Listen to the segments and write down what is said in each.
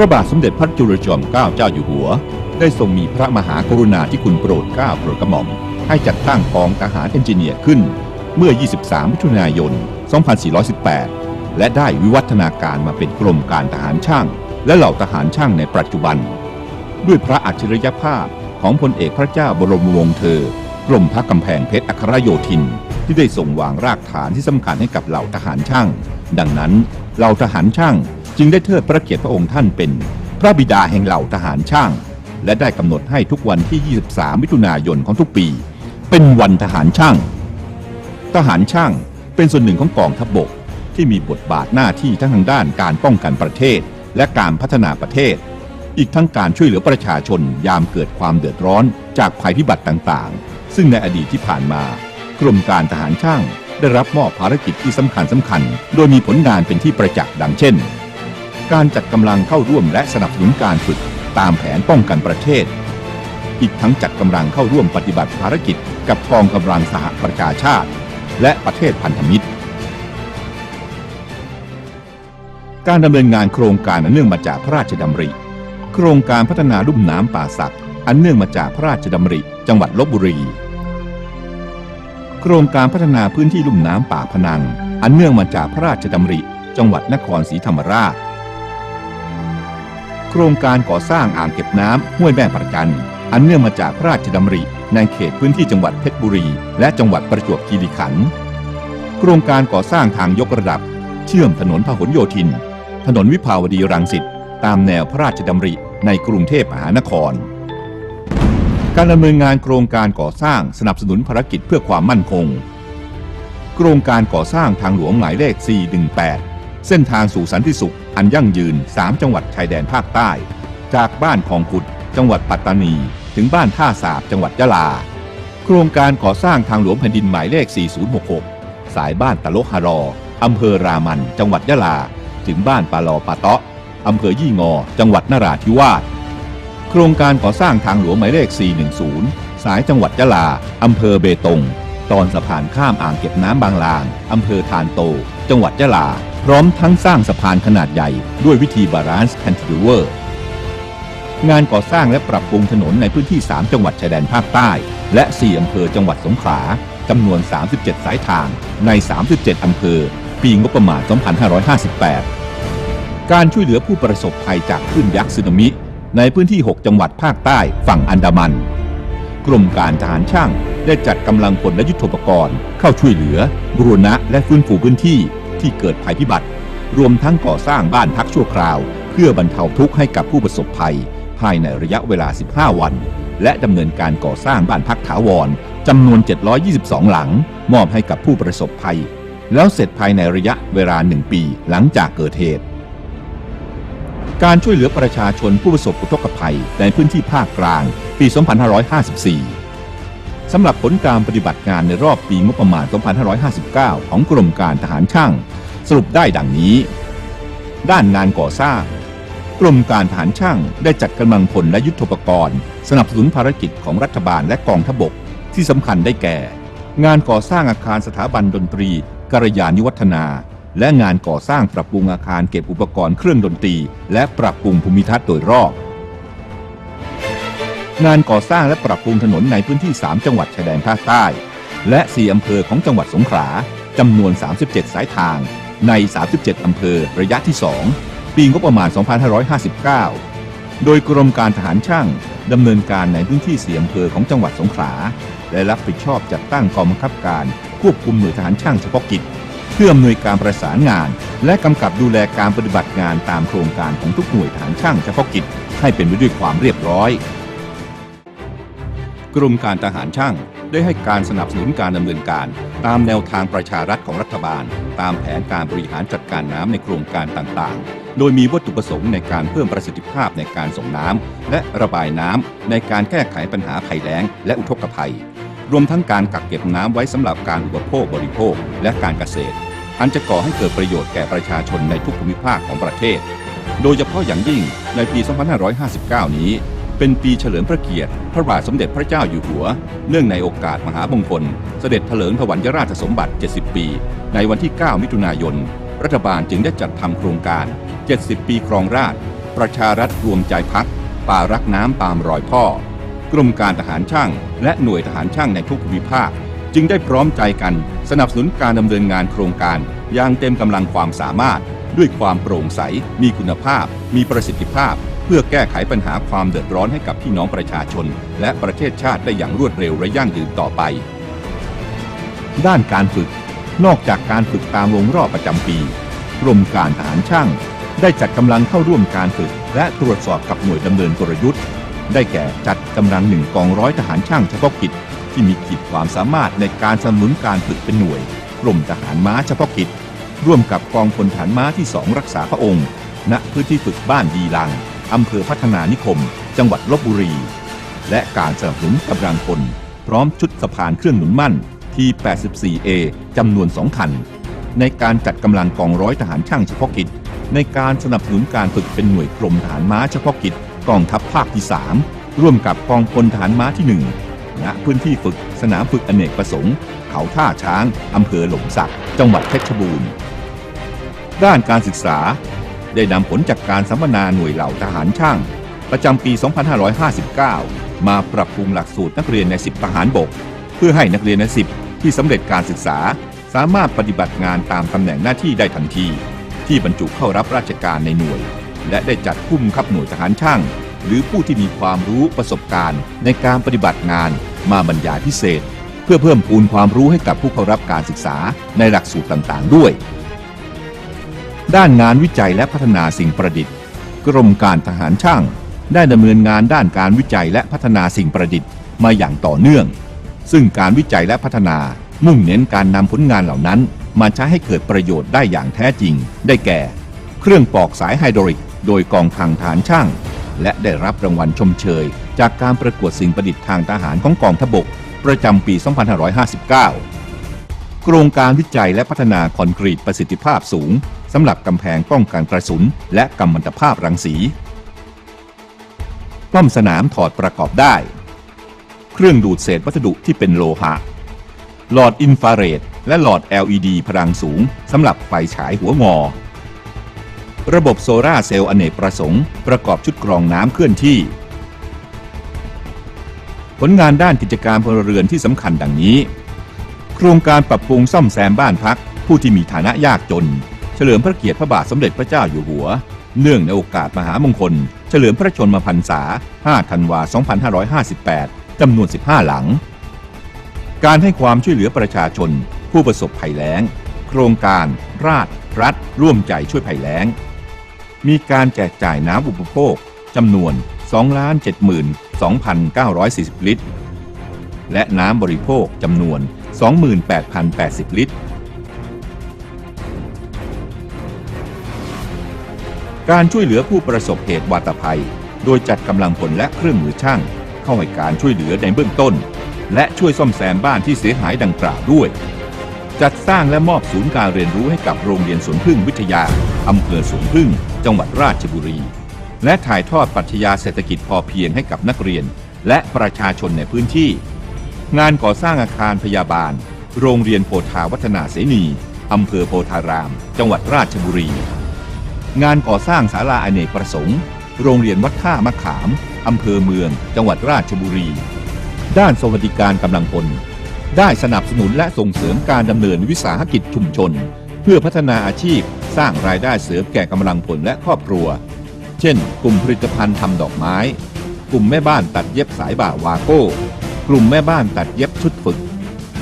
ระบาทสมเด็จพระจุลจอมเกล้าเจ้าอยู่หัว ได้ทรงมีพระมหากรุณาธิคุณโปรดเกล้าโปรดกระหม่อม ให้จัดตั้งกองทหารเอนจิเนียร์ขึ้น เมื่อ 23 มิถุนายน 2418 และได้วิวัฒนาการมาเป็นกรมการทหารช่าง และเหล่าทหารช่างในปัจจุบัน ด้วยพระอัจฉริยภาพของพลเอกพระเจ้าบรมวงศ์เธอกรมพระกำแพงเพชรอัครโยธิน ที่ได้ส่งวางรากฐานที่สำคัญให้กับเหล่าทหารช่าง ดังนั้นเหล่าทหารช่าง จึงได้เทิดพระเกียรติพระองค์ท่านเป็นพระบิดาแห่งเหล่าทหารช่าง และได้กำหนดให้ทุกวันที่ 23 มิถุนายนของทุกปี เป็นวันทหารช่าง ทหารช่างเป็นส่วนหนึ่งของกองทัพบกที่มีบทบาทหน้าที่ทั้งทางด้านการป้องกันประเทศ และการพัฒนาประเทศ อีกทั้งการช่วยเหลือประชาชนยามเกิดความเดือดร้อนจากภัยพิบัติต่างๆ ซึ่งในอดีตที่ผ่านมากรมการทหารช่างได้รับมอบภารกิจที่สำคัญสำคัญ โดยมีผลงานเป็นที่ประจักษ์ดังเช่น การจัดกำลังเข้าร่วมและสนับสนุนการฝึกตามแผนป้องกันประเทศ อีกทั้งจัดกำลังเข้าร่วมปฏิบัติภารกิจกับกองกำลังสหประชาชาติ และประเทศพันธมิตร การดำเนินงานโครงการอันเนื่องมาจากพระราชดำริ โครงการพัฒนาลุ่มน้ำป่าสักอันเนื่องมาจากพระราชดำริ จังหวัดลบบุรี โครงการพัฒนาพื้นที่ลุ่มน้ำป่าพนัง อันเนื่องมาจากพระราชดำริ จังหวัดนครศรีธรรมราช โครงการก่อสร้างอ่างเก็บน้ำห้วยแม่ประจัน อันเนื่องมาจากพระราชดำริในเขตพื้นที่จังหวัดเพชรบุรี และจังหวัดประจวบคีรีขันธ์โครงการก่อสร้างทางยกระดับ เชื่อมถนนพหลโยธิน ถนนวิภาวดีรังสิตตามแนวพระราชดำริในกรุงเทพมหานคร การดำเนินงานโครงการก่อสร้างสนับสนุนภารกิจเพื่อความมั่นคง โครงการก่อสร้างทางหลวงหมายเลข 418 เส้นทางสู่สันติสุข อันยั่งยืน 3 จังหวัดชายแดนภาคใต้ จากบ้านคลองขุด จังหวัดปัตตานี ถึงบ้านท่าสาบจังหวัดยะลา โครงการก่อสร้างทางหลวงแผ่นดินหมายเลข 4066 สายบ้านตะโลกฮารออำเภอรามัน จังหวัดยะลา ถึงบ้านปาลอปาเตาะอำเภอยี่งอ จังหวัดนราธิวาส โครงการก่อสร้างทางหลวงหมายเลข 410 สายจังหวัดยะลาอำเภอเบตง ตอนสะพานข้ามอ่างเก็บน้ำบางลางอำเภอทานโต จังหวัดยะลา พร้อมทั้งสร้างสะพานขนาดใหญ่ด้วยวิธีบาลานซ์แคนติเวอร์ งานก่อสร้างและปรับปรุงถนนในพื้นที่ 3 จังหวัดชายแดนภาคใต้ และ 4 อำเภอจังหวัดสงขลาจำนวน 37 สายทางใน 37 อำเภอ ปีงบประมาณ 2558 การช่วยเหลือผู้ประสบภัยจากคลื่นยักษ์สึนามิ ในพื้นที่ 6 จังหวัดภาคใต้ฝั่งอันดามัน กรมการทหารช่างได้จัดกำลังพลและยุทโธปกรณ์ เข้าช่วยเหลือ บูรณะและฟื้นฟูพื้นที่ ที่เกิดภัยพิบัติ รวมทั้งก่อสร้างบ้านพักชั่วคราว เพื่อบรรเทาทุกข์ให้กับผู้ประสบภัย ภายในระยะเวลา 15 วัน และดำเนินการก่อสร้างบ้านพักถาวรจำนวน 722 หลัง มอบให้กับผู้ประสบภัย แล้วเสร็จภายในระยะเวลา 1 ปีหลังจากเกิดเหตุ การช่วยเหลือประชาชนผู้ประสบอุทกภัยในพื้นที่ภาคกลางปี 2554 สำหรับผลการปฏิบัติงานในรอบปีงบประมาณ 2559 ของกรมการทหารช่าง สรุปได้ดังนี้ ด้านงานก่อสร้าง กรมการทหารช่างได้จัดกำลังพลและยุทธปกรณ์ สนับสนุนภารกิจของรัฐบาลและกองทพบกที่สำคัญได้แก่ งานก่อสร้างอาคารสถาบันดนตรีกัลยาณิวัฒนา และงานก่อสร้างปรับปรุงอาคารเก็บอุปกรณ์เครื่องดนตรี และปรับปรุงภูมิทัศน์โดยรอบ งานก่อสร้างและปรับปรุงถนนในพื้นที่ 3 จังหวัดชายแดนภาคใต้ และ 4 อำเภอของจังหวัดสงขลาจำนวน 37 สายทางใน 37 อำเภอระยะที่ 2 ปีงบประมาณ 2559 โดยกรมการทหารช่างดำเนินการในพื้นที่4อำเภอของจังหวัดสงขลาและรับผิดชอบจัดตั้งกองบังคับการควบคุมหน่วยทหารช่างเฉพาะกิจ เพื่ออำนวยการประสานงาน และกำกับดูแลการปฏิบัติงานตามโครงการของทุกหน่วยทหารช่างเฉพาะกิจ ให้เป็นไปด้วยความเรียบร้อย กรมการทหารช่างได้ให้การสนับสนุนการดำเนินการ ตามแนวทางประชารัฐของรัฐบาล ตามแผนการบริหารจัดการน้ำในโครงการต่างๆ โดยมีวัตถุประสงค์ในการเพิ่มประสิทธิภาพในการส่งน้ำและระบายน้ำในการแก้ไขปัญหาภัยแล้ง และอุทกภัย รวมทั้งการกักเก็บน้ำไว้สำหรับการอุปโภคบริโภค และการเกษตร อันจะก่อให้เกิดประโยชน์แก่ประชาชนในทุกภูมิภาคของประเทศ โดยเฉพาะอย่างยิ่งในปี 2559 นี้ เป็นปีเฉลิมพระเกียรติ พระบาทสมเด็จพระเจ้าอยู่หัว เนื่องในโอกาสมหามงคล เสด็จเถลิงถวัลยราชสมบัติ 70 ปี ในวันที่ 9 มิถุนายน รัฐบาลจึงได้จัดทำโครงการ 70 ปีครองราช ประชารัฐรวมใจพัก ป่ารักน้ำตามรอยพ่อ กรมการทหารช่าง และหน่วยทหารช่างในทุกภูมิภาค จึงได้พร้อมใจกันสนับสนุนการดำเนินงานโครงการอย่างเต็มกำลังความสามารถ ด้วยความโปร่งใส มีคุณภาพ มีประสิทธิภาพ พื่อแก้ไขปัญหาความเดือดร้อนให้กับพี่น้องประชาชน และประเทศชาติได้อย่างรวดเร็วและยั่งยืนต่อไป ด้านการฝึก นอกจากการฝึกตามวงรอบประจำปี กรมการทหารช่าง ได้จัดกำลังเข้าร่วมการฝึก และตรวจสอบกับหน่วยดำเนินกลยุทธ์ ได้แก่จัดกำลังหนึ่งกองร้อยทหารช่างเฉพาะกิจ ที่มีขีดความสามารถในการสนับสนุนการฝึกเป็นหน่วย กรมทหารม้าเฉพาะกิจ ร่วมกับกองพลฐานม้าที่สองรักษาพระองค์ ณพื้นที่ฝึกบ้านดีลัง อำเภอพัฒนานิคม จังหวัดลบบุรี และการสนับสนุนกำลังพลพร้อมชุดสะพานเครื่องหนุนมั่นที่ 84A จำนวน 2 คัน ในการจัดกำลังกองร้อยทหารช่างเฉพาะกิจ ในการสนับสนุนการฝึกเป็นหน่วยกรมทหารม้าเฉพาะกิจกองทัพภาคที่ 3 ร่วมกับกองพลทหารม้าที่ 1 ณ พื้นที่ฝึกสนามฝึกอเนกประสงค์ เขาท่าช้าง อำเภอหลมสัก จังหวัดเพชรบูรณ์ ด้านการศึกษา ได้นำผลจากการสัมมนาหน่วยเหล่าทหารช่าง ประจำปี 2559 มาปรับปรุงหลักสูตรนักเรียนใน 10 ทหารบก เพื่อให้นักเรียนใน 10 ที่สำเร็จการศึกษา สามารถปฏิบัติงานตามตำแหน่งหน้าที่ได้ทันที ที่บรรจุเข้ารับราชการในหน่วย และได้จัดผู้บังคับหน่วยทหารช่าง หรือผู้ที่มีความรู้ประสบการณ์ ในการปฏิบัติงานมาบรรยายพิเศษ เพื่อเพิ่มพูนความรู้ให้กับผู้เข้ารับการศึกษาในหลักสูตรต่างๆ ด้วย ด้านงานวิจัยและพัฒนาสิ่งประดิษฐ์ กรมการทหารช่าง ได้ดำเนินงานด้านการวิจัยและพัฒนาสิ่งประดิษฐ์มาอย่างต่อเนื่อง ซึ่งการวิจัยและพัฒนามุ่งเน้นการนำผลงานเหล่านั้น มาใช้ให้เกิดประโยชน์ได้อย่างแท้จริง ได้แก่ เครื่องปอกสายไฮดรอลิก โดยกองทางทหารช่าง และได้รับรางวัลชมเชย จากการประกวดสิ่งประดิษฐ์ทางทหารของกองทพบก ประจำปี 2559 โครงการวิจัยและพัฒนาคอนกรีตประสิทธิภาพสูง สำหรับกำแพงป้องกันกระสุน และกำมันตภาพรังสี ป้อมสนามถอดประกอบได้ เครื่องดูดเศษวัสดุที่เป็นโลหะ หลอดอินฟราเรดและหลอด LED พลังสูงสำหรับไฟฉายหัวงอ ระบบโซลาเซลล์อเนกประสงค์ ประกอบชุดกรองน้ำเคลื่อนที่ ผลงานด้านกิจการพลเรือนที่สำคัญดังนี้ โครงการปรับปรุงซ่อมแซมบ้านพักผู้ที่มีฐานะยากจน เฉลิมพระเกียรติพระบาทสมเด็จพระเจ้าอยู่หัว เนื่องในโอกาสมหามงคล เฉลิมพระชนมพรรษา 5 ธันวา 2558 จำนวน 15 หลัง การให้ความช่วยเหลือประชาชน ผู้ประสบภัยแล้ง โครงการ ราชรัฐ ร่วมใจช่วยภัยแล้ง มีการแจกจ่ายน้ำอุปโภคจำนวน 2,72,940 ลิตร และน้ำบริโภคจำนวน 28,080 ลิตร การช่วยเหลือผู้ประสบเหตุวาตภัย โดยจัดกำลังพลและเครื่องมือช่าง เข้าให้การช่วยเหลือในเบื้องต้น และช่วยซ่อมแซมบ้านที่เสียหายดังกล่าวด้วย จัดสร้างและมอบศูนย์การเรียนรู้ให้กับโรงเรียนสวนพึ่งวิทยาอำเภอสวนพึ่ง จังหวัดราชบุรี และถ่ายทอดปรัชญาเศรษฐกิจพอเพียงให้กับนักเรียน และประชาชนในพื้นที่ งานก่อสร้างอาคารพยาบาล โรงเรียนโพธาวัฒนาเสนีอำเภอโพธาราม จังหวัดราชบุรี งานก่อสร้างศาลาอเนกประสงค์ โรงเรียนวัดท่ามะขาม อำเภอเมือง จังหวัดราชบุรี ด้านสวัสดิการกำลังพล ได้สนับสนุนและส่งเสริมการดำเนินวิสาหกิจชุมชน เพื่อพัฒนาอาชีพสร้างรายได้เสริมแก่กำลังพลและครอบครัว เช่น กลุ่มผลิตภัณฑ์ทำดอกไม้ กลุ่มแม่บ้านตัดเย็บสายบ่าวาโก้ กลุ่มแม่บ้านตัดเย็บชุดฝึก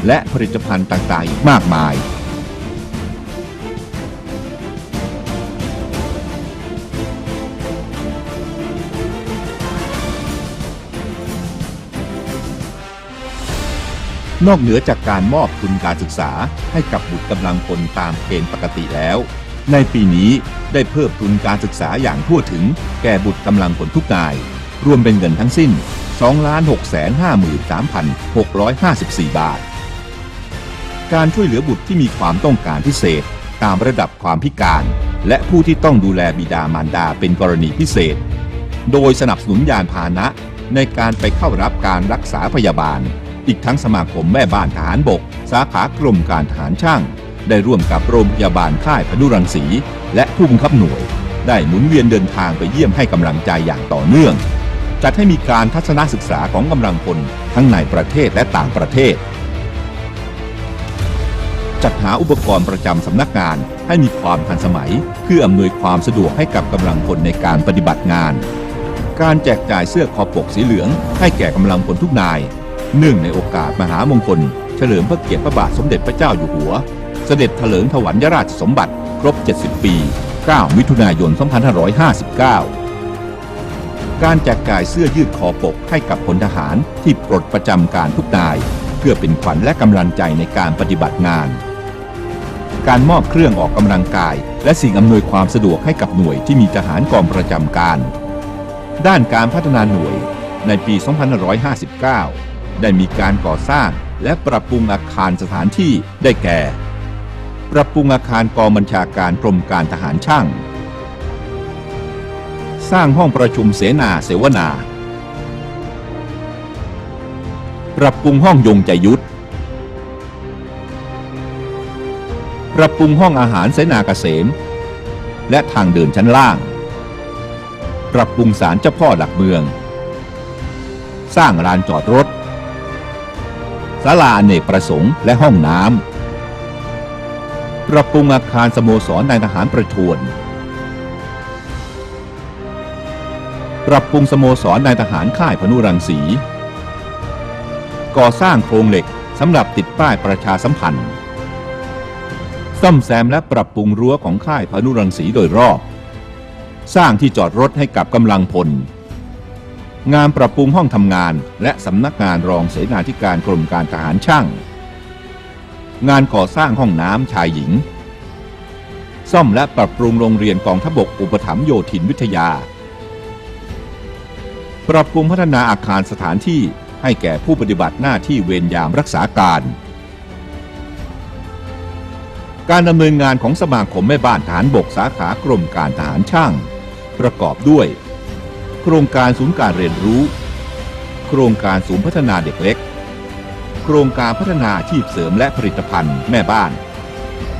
และผลิตภัณฑ์ต่างๆ อีกมากมาย นอกเหนือจากการมอบทุนการศึกษาให้กับบุตรกำลังพลตามเกณฑ์ปกติแล้ว ในปีนี้ได้เพิ่มทุนการศึกษาอย่างทั่วถึง แก่บุตรกำลังพลทุกนาย รวมเป็นเงินทั้งสิ้น 2,653,654 บาท การช่วยเหลือบุตรที่มีความต้องการพิเศษ ตามระดับความพิการ และผู้ที่ต้องดูแลบิดามารดาเป็นกรณีพิเศษ โดยสนับสนุนยานพาหนะในการไปเข้ารับการรักษาพยาบาล อีกทั้งสมาคมแม่บ้านทหารบก สาขากรมการทหารช่าง ได้ร่วมกับโรงพยาบาลค่ายพนุรังสี และผู้บังคับหน่วย ได้หมุนเวียนเดินทางไปเยี่ยมให้กำลังใจอย่างต่อเนื่อง จัดให้มีการทัศนศึกษาของกำลังพลทั้งในประเทศและต่างประเทศ จัดหาอุปกรณ์ประจำสำนักงานให้มีความทันสมัย เพื่ออำนวยความสะดวกให้กับกำลังพลในการปฏิบัติงานการแจกจ่ายเสื้อคอปกสีเหลืองให้แก่กำลังพลทุกนาย เนื่องในโอกาสมหามงคล เฉลิมพระเกียรติพระบาทสมเด็จพระเจ้าอยู่หัว เสด็จถลิงถวัลยราชสมบัติ ครบ 70 ปี 9 มิถุนายน 2559 การแจกจ่ายเสื้อยืดคอปกให้กับพลทหารที่ปลดประจำการทุกนาย เพื่อเป็นขวัญและกำลังใจในการปฏิบัติงาน การมอบเครื่องออกกำลังกาย และสิ่งอำนวยความสะดวกให้กับหน่วยที่มีทหารกองประจำการ ด้านการพัฒนาหน่วยในปี 2559 ได้มีการก่อสร้างและปรับปรุงอาคารสถานที่ได้แก่ ปรับปรุงอาคารกองบัญชาการกรมการทหารช่าง สร้างห้องประชุมเสนาเสวนา ปรับปรุงห้องยงใจยุทธปรับปรุงห้องอาหารเสนาเกษม และทางเดินชั้นล่าง ปรับปรุงศาลเจ้าพ่อหลักเมือง สร้างลานจอดรถ ศาลาอเนกประสงค์และห้องน้ำปรับปรุงอาคารสโมสรนายทหารประทวน ปรับปรุงสโมสรนายทหารค่ายพนุรังสี ก่อสร้างโครงเหล็กสำหรับติดป้ายประชาสัมพันธ์ ซ่อมแซมและปรับปรุงรั้วของค่ายพนุรังสีโดยรอบ สร้างที่จอดรถให้กับกำลังพล งานปรับปรุงห้องทำงาน และสำนักงานรองเสนาธิการกรมการทหารช่าง งานก่อสร้างห้องน้ำชายหญิง ซ่อมและปรับปรุงโรงเรียนกองทบกอุปถัมภ์โยธินวิทยา ปรับปรุงพัฒนาอาคารสถานที่ให้แก่ผู้ปฏิบัติหน้าที่เวรยามรักษาการ การดำเนินงานของสมาคมแม่บ้านทหารบกสาขากรมการทหารช่าง ประกอบด้วย โครงการศูนย์การเรียนรู้ โครงการศูนย์พัฒนาเด็กเล็ก โครงการพัฒนาอาชีพเสริมและผลิตภัณฑ์แม่บ้าน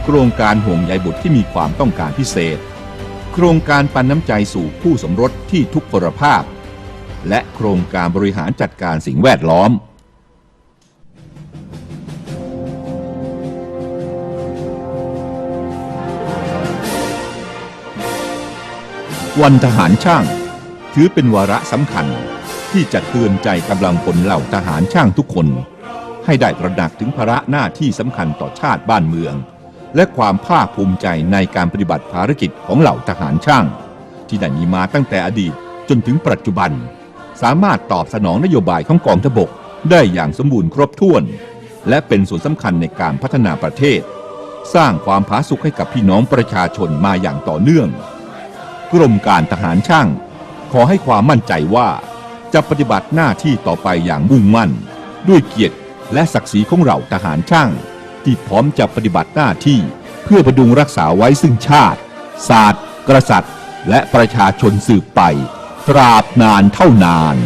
โครงการห่วงใยบุตรที่มีความต้องการพิเศษ โครงการปันน้ำใจสู่คู่สมรสที่ทุกพลภาพ และโครงการบริหารจัดการสิ่งแวดล้อมวันทหารช่าง ถือเป็นวาระสำคัญที่จะเตือนใจกำลังพลเหล่าทหารช่างทุกคน ให้ได้ตระหนักถึงภาระหน้าที่สำคัญต่อชาติบ้านเมือง และความภาคภูมิใจในการปฏิบัติภารกิจของเหล่าทหารช่าง ที่ได้มีมาตั้งแต่อดีตจนถึงปัจจุบัน สามารถตอบสนองนโยบายของกองทพบกได้อย่างสมบูรณ์ครบถ้วน และเป็นส่วนสำคัญในการพัฒนาประเทศ สร้างความผาสุกให้กับพี่น้องประชาชนมาอย่างต่อเนื่อง กรมการทหารช่าง อให้ความมั่นใจว่าจะปฏิบัติหน้าที่ต่อไปอย่างมุ่งมั่น ด้วยเกียรติและศักดิ์ศรีของเราทหารช่าง ที่พร้อมจะปฏิบัติหน้าที่เพื่อประดุงรักษาไว้ซึ่งชาติ ศาสตร์ กษัตริย์ และประชาชนสืบไป ตราบนานเท่านาน